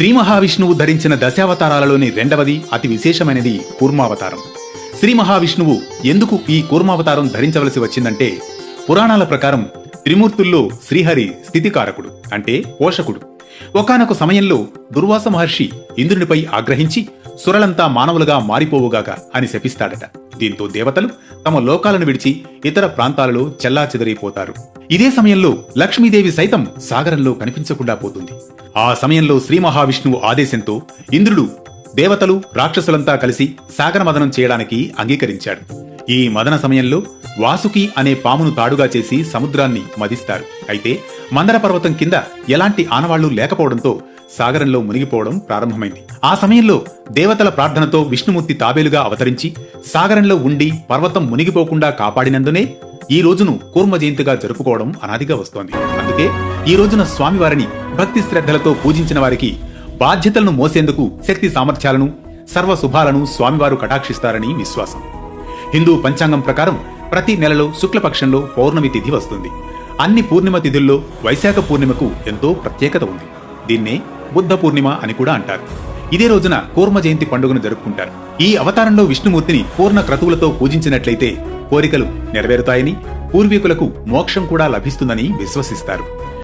శ్రీ మహావిష్ణువు ధరించిన దశావతారాలలోని రెండవది అతి విశేషమైనది కూర్మావతారం. శ్రీ మహావిష్ణువు ఎందుకు ఈ కూర్మావతారం ధరించవలసి వచ్చిందంటే పురాణాల ప్రకారం త్రిమూర్తుల్లో శ్రీహరి స్థితికారకుడు అంటే పోషకుడు. ఒకానొక సమయంలో దుర్వాస మహర్షి ఇంద్రునిపై ఆగ్రహించి సురలంతా మానవులుగా మారిపోవుగాక అని శపిస్తాడట. దీంతో దేవతలు తమ లోకాలను విడిచి ఇతర ప్రాంతాలలో చెల్లాచెదరైపోతారు. ఇదే సమయంలో లక్ష్మీదేవి సైతం సాగరంలో కనిపించకుండా పోతుంది. ఆ సమయంలో శ్రీ మహావిష్ణువు ఆదేశంతో ఇంద్రుడు దేవతలు రాక్షసులంతా కలిసి సాగర మదనం చేయడానికి అంగీకరించాడు. ఈ మదన సమయంలో వాసుకి అనే పామును తాడుగా చేసి సముద్రాన్ని మదిస్తారు. అయితే మందర పర్వతం కింద ఎలాంటి ఆనవాళ్ళు లేకపోవడంతో సాగరంలో మునిగిపోవడం ప్రారంభమైంది. ఆ సమయంలో దేవతల ప్రార్థనతో విష్ణుమూర్తి తాబేలుగా అవతరించి సాగరంలో ఉండి పర్వతం మునిగిపోకుండా కాపాడినందునే ఈ రోజును కూర్మ జయంతిగా జరుపుకోవడం అనాదిగా వస్తోంది. అందుకే ఈ రోజున స్వామివారిని భక్తి శ్రద్ధలతో పూజించిన వారికి బాధ్యతలను మోసేందుకు శక్తి సామర్థ్యాలను సర్వ శుభాలను స్వామివారు కటాక్షిస్తారని విశ్వాసం. హిందూ పంచాంగం ప్రకారం ప్రతి నెలలో శుక్లపక్షంలో పౌర్ణమి తిథి వస్తుంది. అన్ని పూర్ణిమ తిథుల్లో వైశాఖ పూర్ణిమకు ఎంతో ప్రత్యేకత ఉంది. దీన్నే బుద్ధ పూర్ణిమ అని కూడా అంటారు. ఇదే రోజున కూర్మ జయంతి పండుగను జరుపుకుంటారు. ఈ అవతారంలో విష్ణుమూర్తిని పూర్ణ క్రతువులతో పూజించినట్లయితే కోరికలు నెరవేరుతాయని పూర్వీకులకు మోక్షం కూడా లభిస్తుందని విశ్వసిస్తారు.